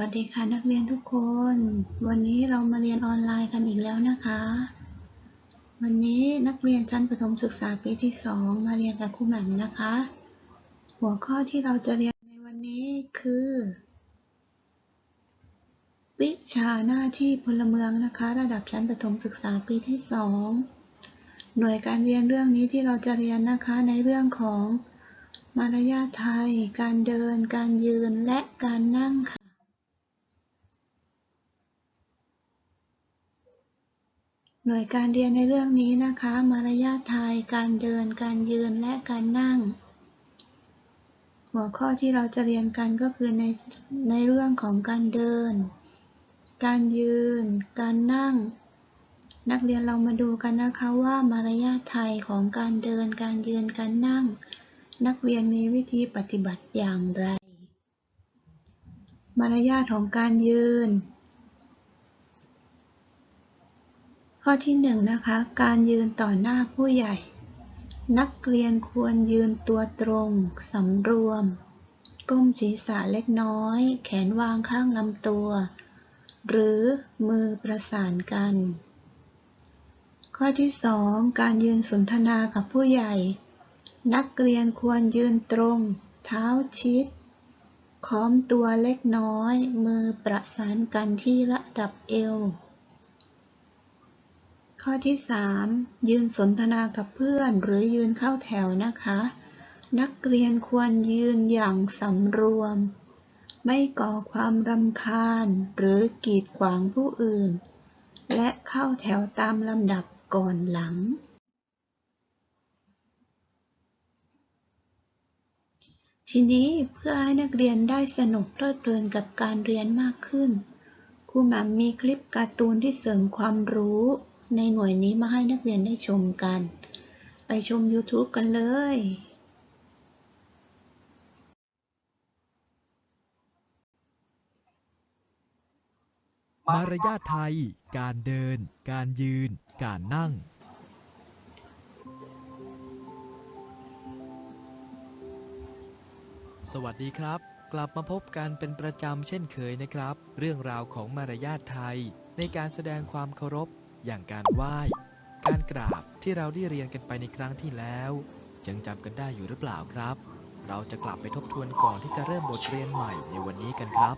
วัสดีค่ะนักเรียนทุกคน วันนี้เรามาเรียนออนไลน์กันอีกแล้วนะคะ วันนี้นักเรียนชั้นประถมศึกษาปีที่สองมาเรียนกับครูแหม่มนะคะ หัวข้อที่เราจะเรียนในวันนี้คือ วิชาหน้าที่พลเมืองนะคะ ระดับชั้นประถมศึกษาปีที่สองหน่วยการเรียนเรื่องนี้ที่เราจะเรียนนะคะในเรื่องของมารยาทไทย การเดิน การยืนและการนั่งค่ะ หน่วยการเรียนในเรื่องนี้นะคะ มารยาทไทย การเดิน การยืน และการนั่ง หัวข้อที่เราจะเรียนกันก็คือในในเรื่องของการเดิน การยืน การนั่ง นักเรียนเรามาดูกันนะคะว่ามารยาทไทยของการเดิน การยืน การนั่ง นักเรียนมีวิธีปฏิบัติอย่างไร มารยาทของการยืน ข้อที่หนึ่งนะคะ การยืนต่อหน้าผู้ใหญ่ นักเรียนควรยืนตัวตรง สำรวม ก้มศีรษะเล็กน้อย แขนวางข้างลำตัว หรือมือประสานกัน ข้อที่สองการยืนสนทนากับผู้ใหญ่ นักเรียนควรยืนตรง เท้าชิด ค้อมตัวเล็กน้อย มือประสานกันที่ระดับเอว ข้อที่ 3 ยืนสนทนากับเพื่อน หรือยืนเข้าแถวนะคะ นักเรียนควรยืนอย่างสำรวม ไม่ก่อความรำคาญ หรือกีดขวางผู้อื่น และเข้าแถวตามลำดับก่อนหลัง ทีนี้เพื่อให้นักเรียนได้สนุกเพลิดเพลินกับการเรียนมากขึ้นครูหม่มมีคลิปการ์ตูนที่เสริมความรู้ ในหน่วยนี้มาให้นักเรียนได้ชมกัน ไปชม YouTube กันเลย มารยาทไทย การเดิน การยืน การนั่งสวัสดีครับ กลับมาพบกันเป็นประจำเช่นเคยนะครับ เรื่องราวของมารยาทไทย ในการแสดงความเคารพ อย่างการไหว้ การกราบที่เราได้เรียนกันไปในครั้งที่แล้ว ยังจำกันได้อยู่หรือเปล่าครับ เราจะกลับไปทบทวนก่อนที่จะเริ่มบทเรียนใหม่ในวันนี้กันครับ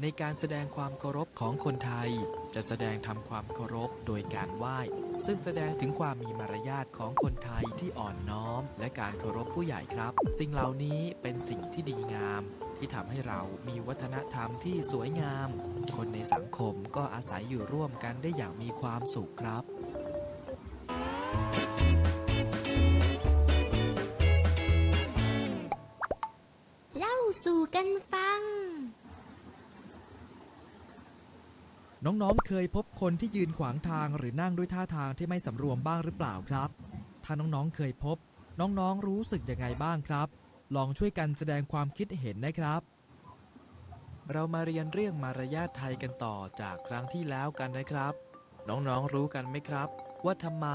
ในการแสดงความเคารพของคนไทย จะแสดงทำความเคารพโดยการไหว้ ซึ่งแสดงถึงความมีมารยาทของคนไทยที่อ่อนน้อม และการเคารพผู้ใหญ่ครับ สิ่งเหล่านี้เป็นสิ่งที่ดีงาม ที่ทำให้เรามีวัฒนธรรมที่สวยงาม คนในสังคมก็อาศัยอยู่ร่วมกันได้อย่างมีความสุขครับเล่าสู่กันฟัง น้องๆ เคยพบคนที่ยืนขวางทางหรือนั่งด้วยท่าทางที่ไม่สำรวมบ้างหรือเปล่าครับ ถ้าน้องๆ เคยพบ น้องๆ รู้สึกยังไงบ้างครับ ลองช่วยกันแสดงความคิดเห็นนะครับ เรามาเรียนเรื่องมารยาทไทยกันต่อจากครั้งที่แล้วกันนะครับ น้องๆรู้กันไหมครับ ว่าทำไม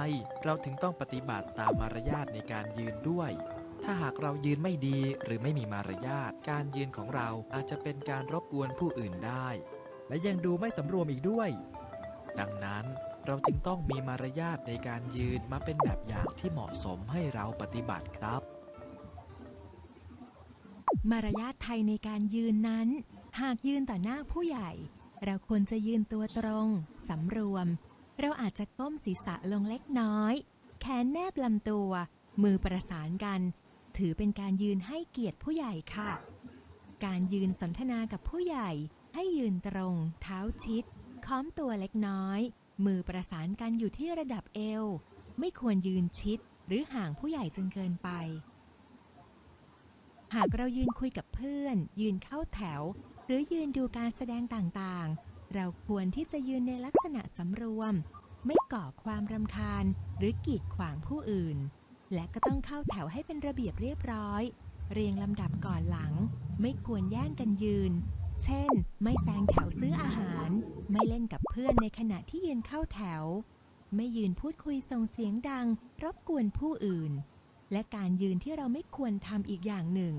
เราถึงต้องปฏิบัติตามมารยาทในการยืนด้วย ถ้าหากเรายืนไม่ดีหรือไม่มีมารยาทการยืนของเราอาจจะเป็นการรบกวนผู้อื่นได้ และยังดูไม่สำรวมอีกด้วย ดังนั้นเราจึงต้องมีมารยาทในการยืนมาเป็นแบบอย่างที่เหมาะสมให้เราปฏิบัติครับ มารยาทไทยในการยืนนั้น หากยืนต่อหน้าผู้ใหญ่ เราควรจะยืนตัวตรง สำรวม เราอาจจะก้มศีรษะลงเล็กน้อย แขนแนบลำตัว มือประสานกัน ถือเป็นการยืนให้เกียรติผู้ใหญ่ค่ะ การยืนสนทนากับผู้ใหญ่ ให้ยืนตรง เท้าชิด ค้อมตัวเล็กน้อย มือประสานกันอยู่ที่ระดับเอว ไม่ควรยืนชิด หรือห่างผู้ใหญ่จนเกินไป หากเรายืนคุยกับเพื่อน ยืนเข้าแถว หรือยืนดูการแสดงต่างๆ เราควรที่จะยืนในลักษณะสำรวม ไม่ก่อความรำคาญ หรือกีดขวางผู้อื่น และก็ต้องเข้าแถวให้เป็นระเบียบเรียบร้อย เรียงลำดับก่อนหลัง ไม่ควรแย่งกันยืน เช่น ไม่แซงแถวซื้ออาหาร ไม่เล่นกับเพื่อนในขณะที่ยืนเข้าแถว ไม่ยืนพูดคุยส่งเสียงดังรบกวนผู้อื่น และการยืนที่เราไม่ควรทำอีกอย่างหนึ่ง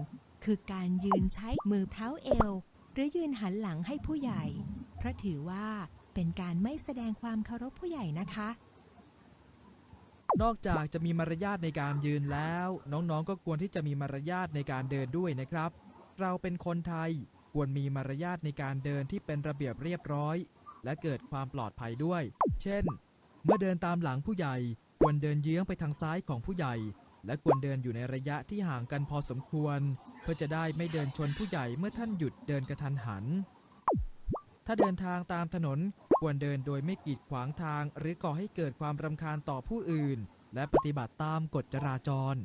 คือการยืนใช้มือเท้าเอว หรือยืนหันหลังให้ผู้ใหญ่ เพราะถือว่าเป็นการไม่แสดงความเคารพผู้ใหญ่นะคะ นอกจากจะมีมารยาทในการยืนแล้ว น้องๆ ก็ควรที่จะมีมารยาทในการเดินด้วยนะครับ เราเป็นคนไทยควรมีมารยาทในการเดินที่เป็นระเบียบเรียบร้อย และเกิดความปลอดภัยด้วย เช่น เมื่อเดินตามหลังผู้ใหญ่ ควรเดินเยื้องไปทางซ้ายของผู้ใหญ่ และควรเดินอยู่ในระยะที่ห่างกันพอสมควร เพื่อจะได้ไม่เดินชนผู้ใหญ่เมื่อท่านหยุดเดินกระทันหัน ถ้าเดินทางตามถนนควรเดินโดยไม่กีดขวางทาง หรือก่อให้เกิดความรำคาญต่อผู้อื่น และปฏิบัติตามกฎจราจร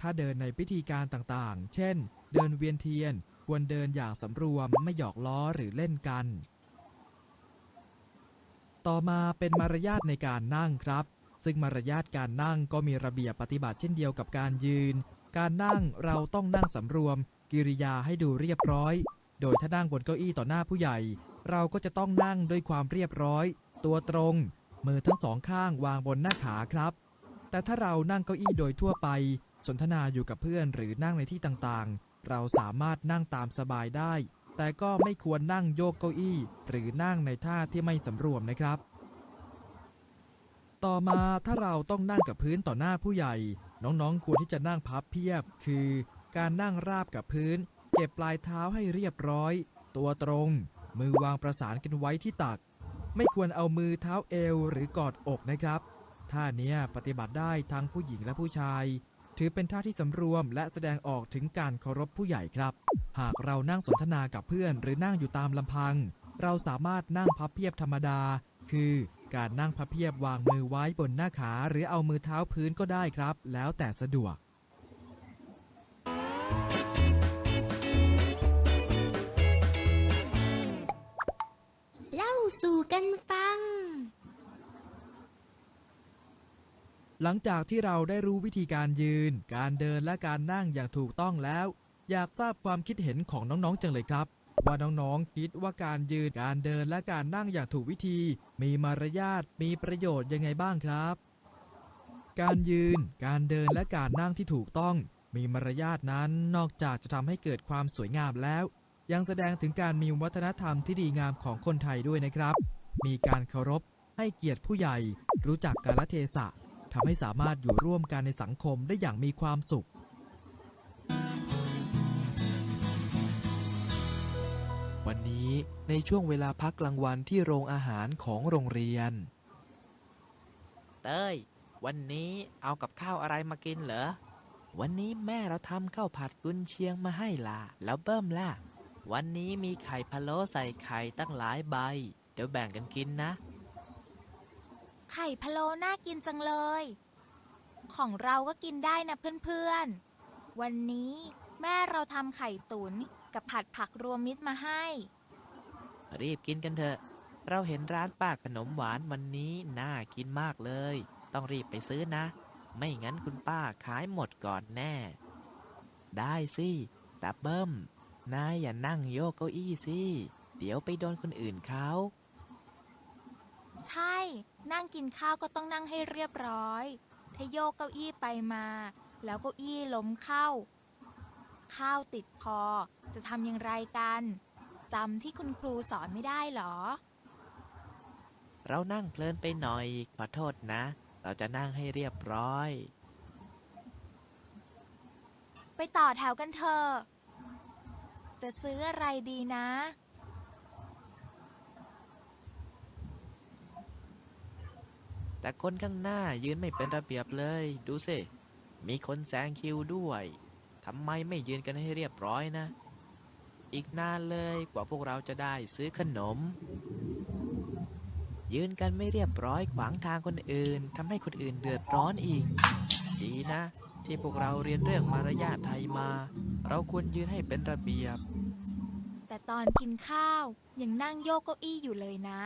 ถ้าเดินในพิธีการต่างๆ เช่น เดินเวียนเทียน ควรเดินอย่างสำรวมไม่หยอกล้อหรือเล่นกัน ต่อมาเป็นมารยาทในการนั่งครับ ซึ่งมารยาทการนั่งก็มีระเบียบปฏิบัติเช่นเดียวกับการยืน การนั่งเราต้องนั่งสำรวม กิริยาให้ดูเรียบร้อย โดยถ้านั่งบนเก้าอี้ต่อหน้าผู้ใหญ่ เราก็จะต้องนั่งด้วยความเรียบร้อย ตัวตรง มือทั้งสองข้างวางบนหน้าขาครับ แต่ถ้าเรานั่งเก้าอี้โดยทั่วไป สนทนาอยู่กับเพื่อนหรือนั่งในที่ต่างๆ เราสามารถนั่งตามสบายได้ แต่ก็ไม่ควรนั่งโยกเก้าอี้ หรือนั่งในท่าที่ไม่สำรวมนะครับ ต่อมาถ้าเราต้องนั่งกับพื้นต่อหน้าผู้ใหญ่ น้องๆ ควรที่จะนั่งพับเพียบ คือ การนั่งราบกับพื้น เก็บปลายเท้าให้เรียบร้อย ตัวตรง มือวางประสานกันไว้ที่ตัก ไม่ควรเอามือเท้าเอวหรือกอดอกนะครับท่าเนี้ยปฏิบัติได้ทั้งผู้หญิงและผู้ชาย ถือเป็นท่าที่สำรวมและแสดงออกถึงการเคารพผู้ใหญ่ครับ หากเรานั่งสนทนากับเพื่อนหรือนั่งอยู่ตามลำพัง เราสามารถนั่งพับเพียบธรรมดา คือ การนั่งพับเพียบวางมือไว้บนหน้าขาหรือเอามือเท้าพื้นก็ได้ครับ แล้วแต่สะดวก เล่าสู่กันฟัง หลังจากที่เราได้รู้วิธีการยืน การเดินและการนั่งอย่างถูกต้องแล้ว อยากทราบความคิดเห็นของน้องๆจังเลยครับ ว่าน้องๆคิดว่าการยืนการเดินและการนั่งอย่างถูกวิธี มีมารยาทมีประโยชน์ยังไงบ้างครับ การยืนการเดินและการนั่งที่ถูกต้อง มีมารยาทนั้นนอกจากจะทำให้เกิดความสวยงามแล้ว ยังแสดงถึงการมีวัฒนธรรมที่ดีงามของคนไทยด้วยนะครับ มีการเคารพให้เกียรติผู้ใหญ่ รู้จักกาลเทศะทำให้สามารถอยู่ร่วมกันในสังคมได้อย่างมีความสุข ในช่วงเวลาพักกลางวันที่โรงอาหารของโรงเรียน เต้ย วันนี้เอากับข้าวอะไรมากินเหรอ วันนี้แม่เราทำข้าวผัดกุนเชียงมาให้ล่ะ แล้วเบิ้มล่ะ วันนี้มีไข่พะโล้ใส่ไข่ตั้งหลายใบ เดี๋ยวแบ่งกันกินนะ ไข่พะโล้น่ากินจังเลย ของเราก็กินได้นะเพื่อนๆ วันนี้แม่เราทำไข่ตุ๋นกับผัดผักรวมมิตรมาให้ รีบกินกันเถอะ เราเห็นร้านป้าขนมหวานวันนี้น่ากินมากเลย ต้องรีบไปซื้อนะ ไม่งั้นคุณป้าขายหมดก่อนแน่ ได้สิแต่เบิ้ม นายอย่านั่งโยกเก้าอี้สิ เดี๋ยวไปโดนคนอื่นเขา ใช่ นั่งกินข้าวก็ต้องนั่งให้เรียบร้อย ถ้าโยกเก้าอี้ไปมา แล้วเก้าอี้ล้มเข้า ข้าวติดคอจะทำอย่างไรกัน จำที่คุณครูสอนไม่ได้เหรอ เรานั่งเพลินไปหน่อย ขอโทษนะ เราจะนั่งให้เรียบร้อย ไปต่อแถวกันเถอะ จะซื้ออะไรดีนะ แต่คนข้างหน้ายืนไม่เป็นระเบียบเลย ดูสิ มีคนแซงคิวด้วย ทำไมไม่ยืนกันให้เรียบร้อยนะ อีกนานเลยกว่าพวกเราจะได้ซื้อขนม ยืนกันไม่เรียบร้อยขวางทางคนอื่นทำให้คนอื่นเดือดร้อนอีก ดีนะ ที่พวกเราเรียนเรื่องมารยาทไทยมา เราควรยืนให้เป็นระเบียบ แต่ตอนกินข้าวยังนั่งโยกเก้าอี้อยู่เลยนะ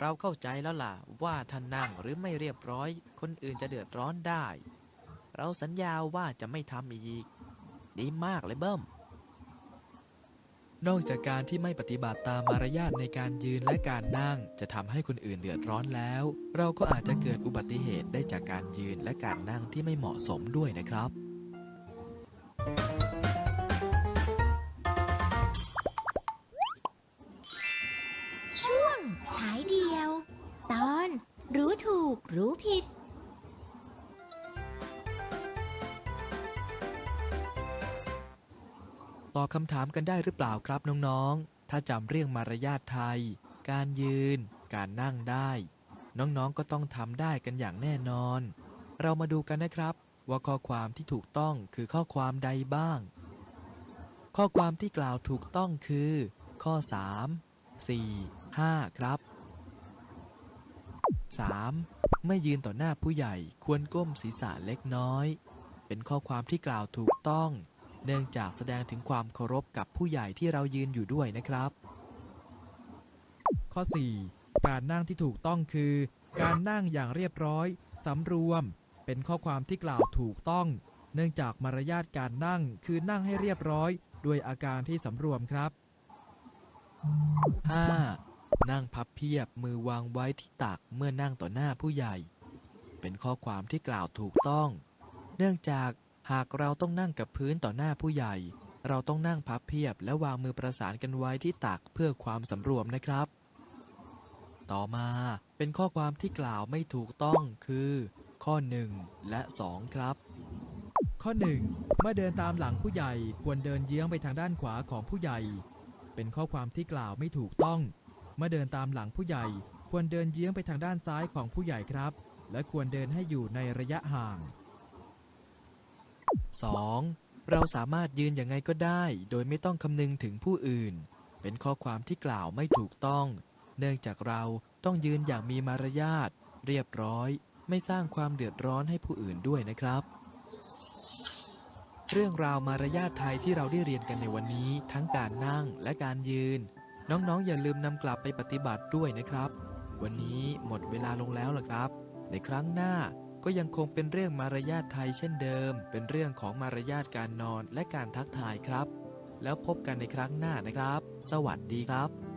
เราเข้าใจแล้วล่ะว่าถ้านั่งหรือไม่เรียบร้อย คนอื่นจะเดือดร้อนได้ เราสัญญาว่าจะไม่ทำอีก ดีมากเลยเบิ้ม นอกจากการที่ไม่ปฏิบัติตามมารยาทในการยืนและการนั่ง จะทำให้คนอื่นเดือดร้อนแล้ว เราก็อาจจะเกิดอุบัติเหตุได้จากการยืนและการนั่งที่ไม่เหมาะสมด้วยนะครับ ตอบคำถามกันได้หรือเปล่าครับน้องๆ ถ้าจำเรื่องมารยาทไทย การยืน การนั่งได้ น้องๆ ก็ต้องทำได้กันอย่างแน่นอน เรามาดูกันนะครับ ว่าข้อความที่ถูกต้องคือข้อความใดบ้าง ข้อความที่กล่าวถูกต้องคือ ข้อ 3 4 5 ครับ 3. ไม่ยืนต่อหน้าผู้ใหญ่ควรก้มศีรษะเล็กน้อย เป็นข้อความที่กล่าวถูกต้อง เนื่องจากแสดงถึงความเคารพกับผู้ใหญ่ที่เรายืนอยู่ด้วยนะครับ ข้อ 4 การนั่งที่ถูกต้องคือ การนั่งอย่างเรียบร้อยสำรวม เป็นข้อความที่กล่าวถูกต้อง เนื่องจากมารยาทการนั่งคือนั่งให้เรียบร้อยด้วยอาการที่สำรวมครับ 5. นั่งพับเพียบมือวางไว้ที่ตักเมื่อนั่งต่อหน้าผู้ใหญ่ เป็นข้อความที่กล่าวถูกต้อง เนื่องจาก หากเราต้องนั่งกับพื้นต่อหน้าผู้ใหญ่ เราต้องนั่งพับเพียบและวางมือประสานกันไว้ที่ตักเพื่อความสำรวมนะครับ ต่อมาเป็นข้อความที่กล่าวไม่ถูกต้องคือ ข้อ 1 และ 2 ครับ ข้อ 1 เมื่อเดินตามหลังผู้ใหญ่ควรเดินเยื้องไปทางด้านขวาของผู้ใหญ่ เป็นข้อความที่กล่าวไม่ถูกต้อง เมื่อเดินตามหลังผู้ใหญ่ ควรเดินเยื้องไปทางด้านซ้ายของผู้ใหญ่ครับ และควรเดินให้อยู่ในระยะห่าง 2. เราสามารถยืนอย่างไงก็ได้ โดยไม่ต้องคำนึงถึงผู้อื่น เป็นข้อความที่กล่าวไม่ถูกต้อง เนื่องจากเราต้องยืนอย่างมีมารยาท เรียบร้อย ไม่สร้างความเดือดร้อนให้ผู้อื่นด้วยนะครับ เรื่องราวมารยาทไทยที่เราได้เรียนกันในวันนี้ ทั้งการนั่งและการยืน น้องๆอย่าลืมนำกลับไปปฏิบัติด้วยนะครับ วันนี้หมดเวลาลงแล้วล่ะครับ ในครั้งหน้า ก็ยังคงเป็นเรื่องมารยาทไทยเช่นเดิม เป็นเรื่องของมารยาทการนอนและการทักทายครับ แล้วพบกันในครั้งหน้านะครับ สวัสดีครับ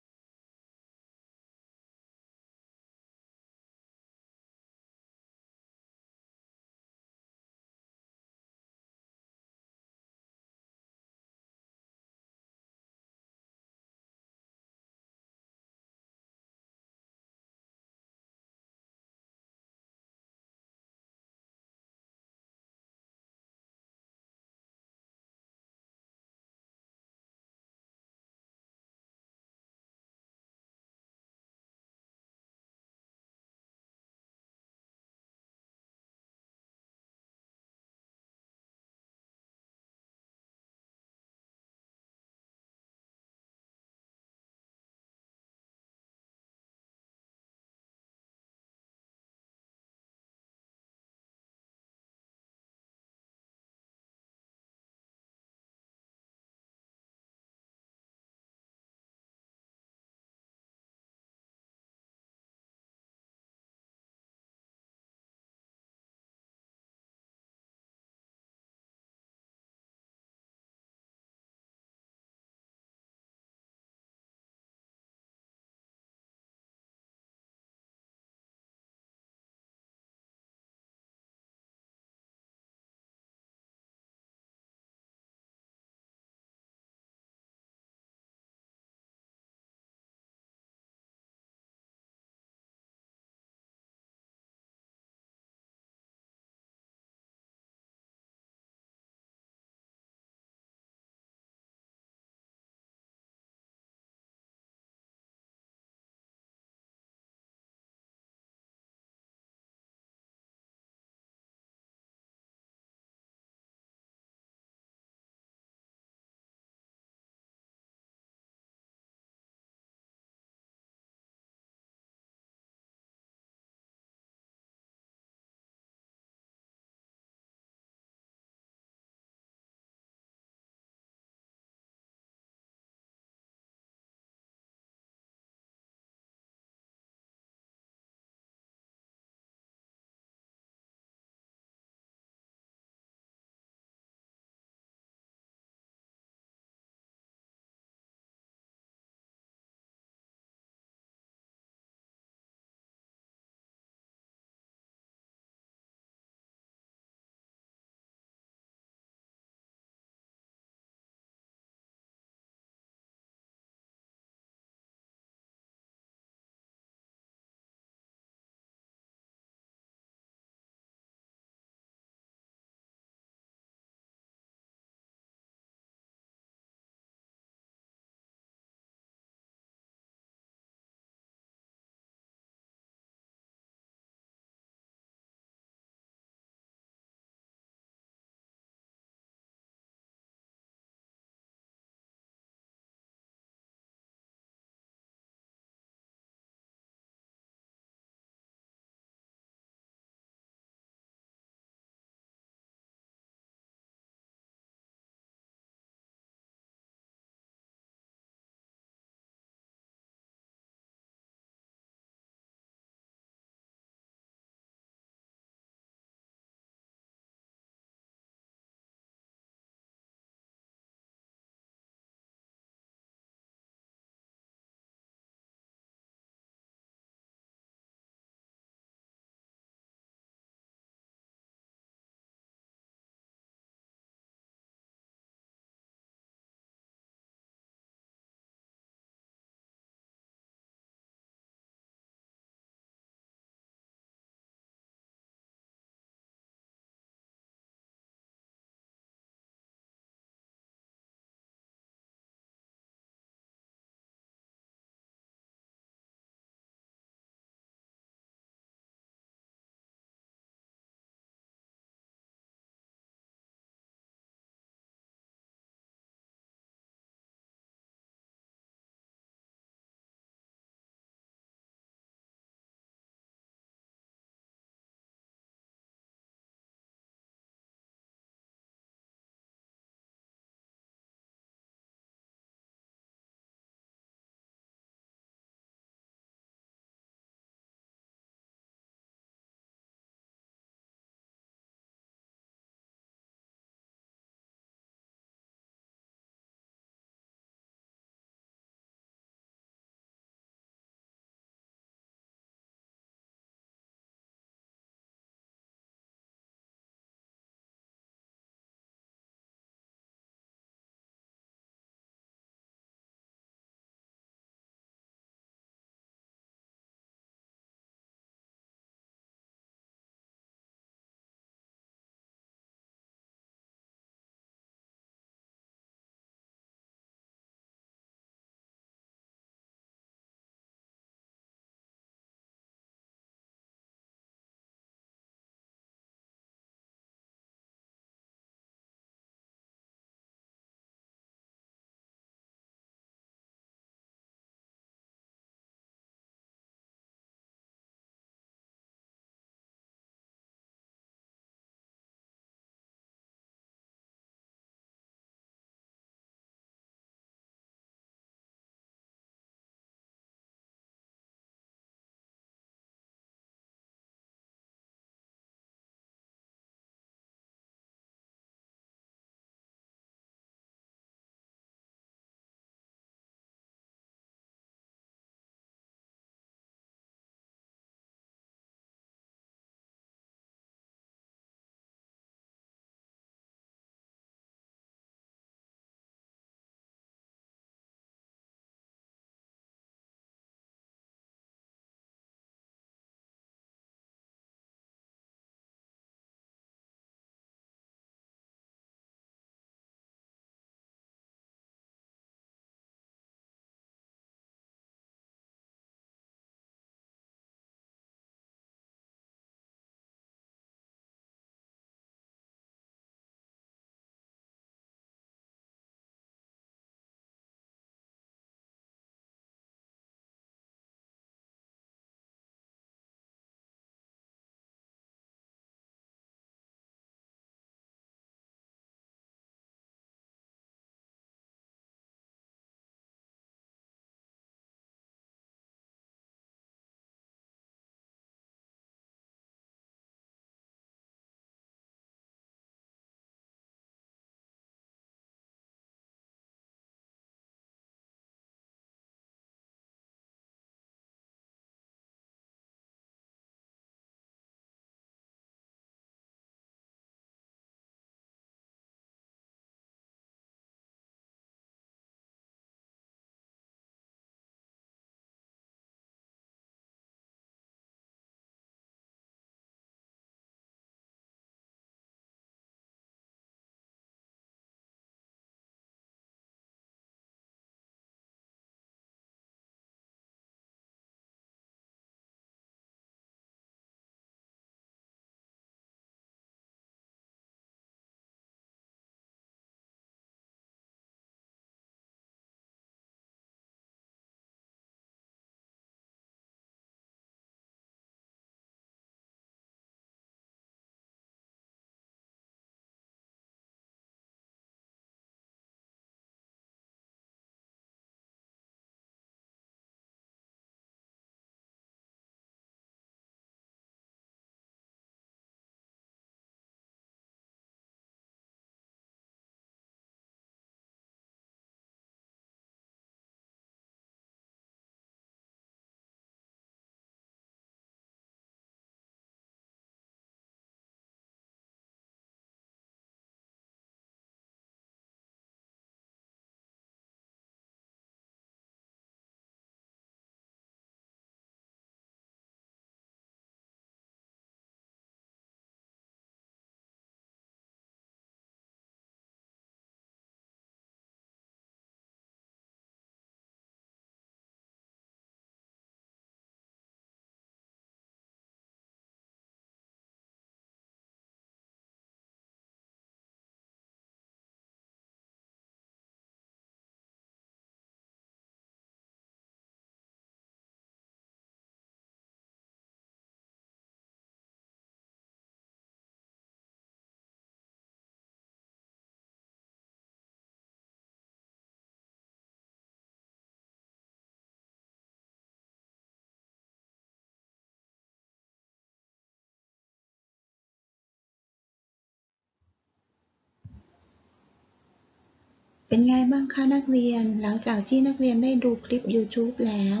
เป็นไงบ้างคะนักเรียน หลังจากที่นักเรียนได้ดูคลิป YouTube แล้ว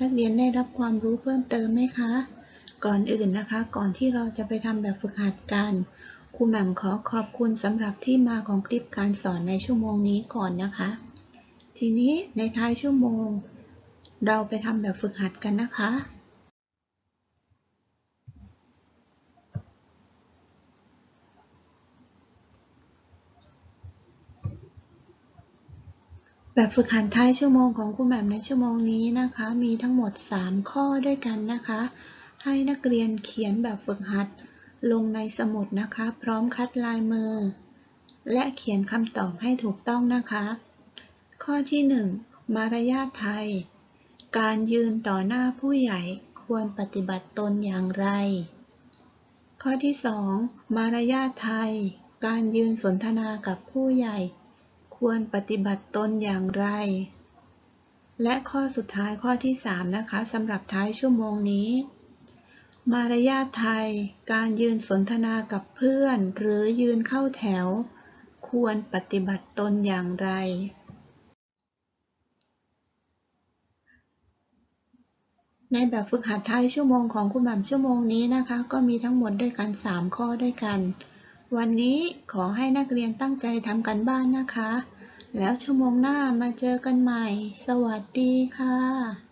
นักเรียนได้รับความรู้เพิ่มเติมไหมคะ ก่อนอื่นนะคะ ก่อนที่เราจะไปทำแบบฝึกหัดกันครูแหม่มขอขอบคุณสำหรับที่มาของคลิปการสอนในชั่วโมงนี้ก่อนนะคะ ทีนี้ในท้ายชั่วโมง เราไปทำแบบฝึกหัดกันนะคะ แบบฝึกหัดท้ายชั่วโมงของครูแหม่มในชั่วโมงนี้นะคะ มีทั้งหมด 3 ข้อด้วยกันนะคะ ให้นักเรียนเขียนแบบฝึกหัดลงในสมุดนะคะ พร้อมคัดลายมือ และเขียนคำตอบให้ถูกต้องนะคะ ข้อที่ 1 มารยาทไทย การยืนต่อหน้าผู้ใหญ่ควรปฏิบัติตนอย่างไร ข้อที่ 2 มารยาทไทย การยืนสนทนากับผู้ใหญ่ ควรปฏิบัติตนอย่างไร และข้อสุดท้ายข้อที่ 3 นะคะสำหรับท้ายชั่วโมงนี้ มารยาทไทย การยืนสนทนากับเพื่อน หรือยืนเข้าแถว ควรปฏิบัติตนอย่างไรในแบบฝึกหัดท้ายชั่วโมงของคุณหม่ำชั่วโมงนี้นะคะ ก็มีทั้งหมดด้วยกัน 3 ข้อด้วยกัน วันนี้ขอให้นักเรียนตั้งใจทำกันบ้านนะคะ แล้วชั่วโมงหน้ามาเจอกันใหม่ สวัสดีค่ะ